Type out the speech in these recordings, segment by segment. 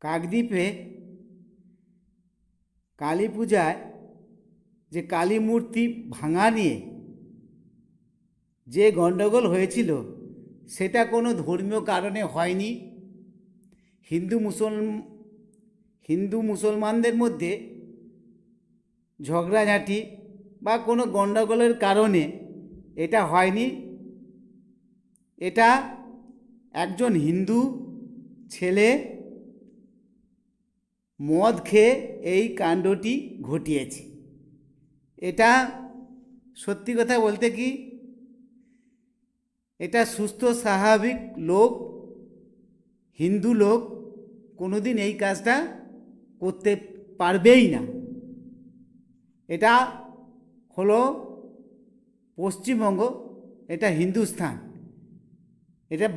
কাকদ্বীপে কালী পূজায় যে কালী মূর্তি ভাঙা নিয়ে যে গণ্ডগোল হয়েছিল, সেটা কোনো ধর্মীয় কারণে হয়নি। হিন্দু মুসল হিন্দু মুসলমানদের মধ্যে ঝগড়াঝাঁটি বা কোনো গণ্ডগোলের কারণে এটা হয়নি। এটা একজন হিন্দু ছেলে মদ খেয়ে এই কাণ্ডটি ঘটিয়েছে। এটা সত্যি কথা বলতে কি? এটা সুস্থ, স্বাভাবিক লোক, হিন্দু লোক কোনোদিন এই কাজটা করতে পারবেই না। এটা হলো পশ্চিমবঙ্গ, এটা হিন্দুস্থান। এটা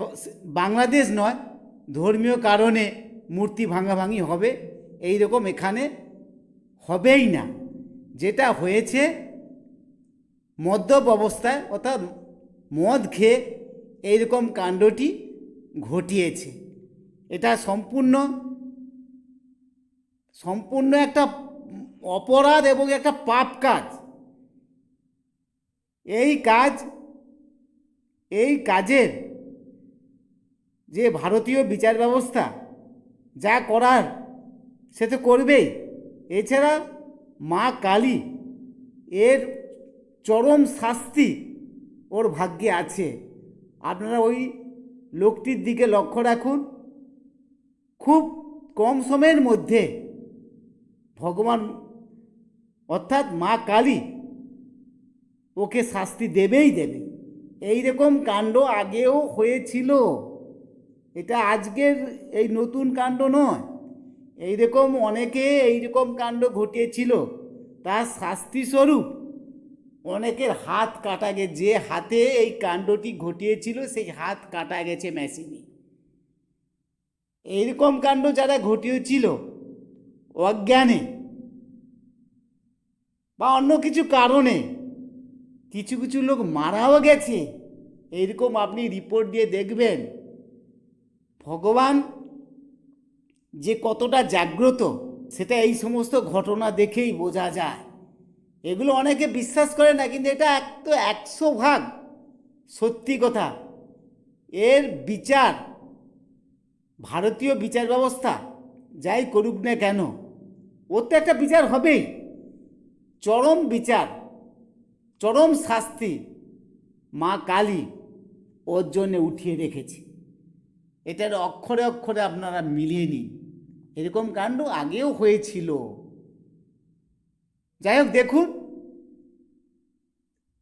বাংলাদেশ নয়, ধর্মীয় কারণে মূর্তি ভাঙাভাঙি হবে। এই রকম এখানে হবেই না। যেটা হয়েছে, মদ্যপ অবস্থায় অর্থাৎ মদ খেয়ে এইরকম কাণ্ডটি ঘটিয়েছে। এটা সম্পূর্ণ সম্পূর্ণ একটা অপরাধ এবং একটা পাপ কাজ। এই কাজ, এই কাজের যে ভারতীয় বিচার ব্যবস্থা যা করার সে তো করবেই। এছাড়া মা কালী, এর চরম শাস্তি ওর ভাগ্যে আছে। আপনারা ওই লোকটির দিকে লক্ষ্য রাখুন। খুব কম সময়ের মধ্যে ভগবান, অর্থাৎ মা কালী ওকে শাস্তি দেবেই দেবে এই রকম কাণ্ড আগেও হয়েছিল। এটা আজকের এই নতুন কাণ্ড নয়। এই রকম অনেকে এই রকম কাণ্ড ঘটিয়েছিল। তার শাস্তি স্বরূপ অনেকের হাত কাটা গে, যে হাতে এই কাণ্ডটি ঘটিয়েছিল, সেই হাত কাটা গেছে মেশিনে। এইরকম কাণ্ড যারা ঘটিয়েছিল, অজ্ঞানে বা অন্য কিছু কারণে কিছু কিছু লোক মারাও গেছে। এইরকম আপনি রিপোর্ট দিয়ে দেখবেন, ভগবান যে কতটা জাগ্রত, সেটা এই সমস্ত ঘটনা দেখেই বোঝা যায়। এগুলো অনেকে বিশ্বাস করে না, কিন্তু এটা এক তো একশো ভাগ সত্যি কথা। এর বিচার, ভারতীয় বিচার ব্যবস্থা, যাই করুক না কেন, ওর তো একটা বিচার হবেই। চরম বিচার, চরম শাস্তি মা কালী ওর জন্য উঠিয়ে রেখেছে। এটার অক্ষরে অক্ষরে আপনারা মিলিয়ে নিন। এরকম কাণ্ড আগেও হয়েছিল। যাই হোক, দেখুন।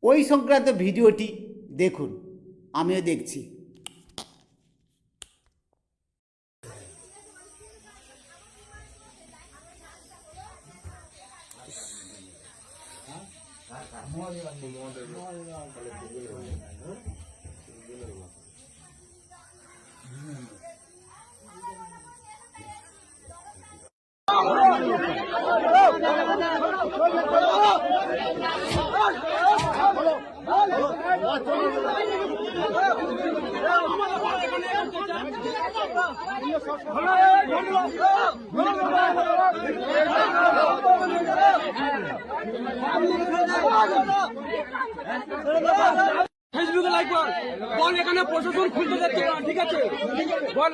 ওই সংক্রান্ত ভিডিওটি দেখুন, আমিও দেখছি। লাইক কর বল এখানে প্রশাসন খুলতে যাচ্ছে না, ঠিক আছে? বল।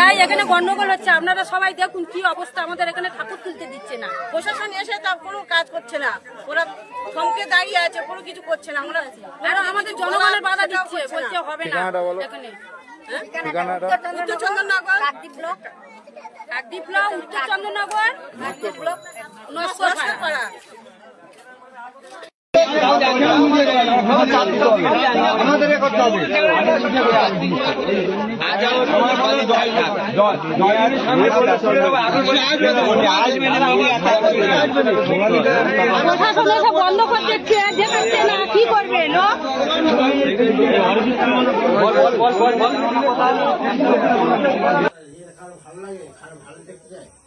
তাই এখানে গন্ডগোল হচ্ছে, আপনারা সবাই দেখুন কি অবস্থা আমাদের এখানে ঠাকুর তুলতে দিচ্ছে না। প্রশাসন এসে তা কোনো কাজ করছে না। ওরা থমকে দাঁড়িয়ে আছে কোনো কিছু করছে না। আমরা আরও আমাদের জনগণের বাধা দিচ্ছে বলছে হবে না। এখানে হ্যাঁ? উত্তর চন্দননগর কাকদ্বীপ ব্লক। নষ্ট চন্দননগর পাড়া প্রশাসন এসে বন্ধ করে দিচ্ছে দেখাচ্ছে না কি করবে লোক ভালো লাগে ভালো দেখতে চায়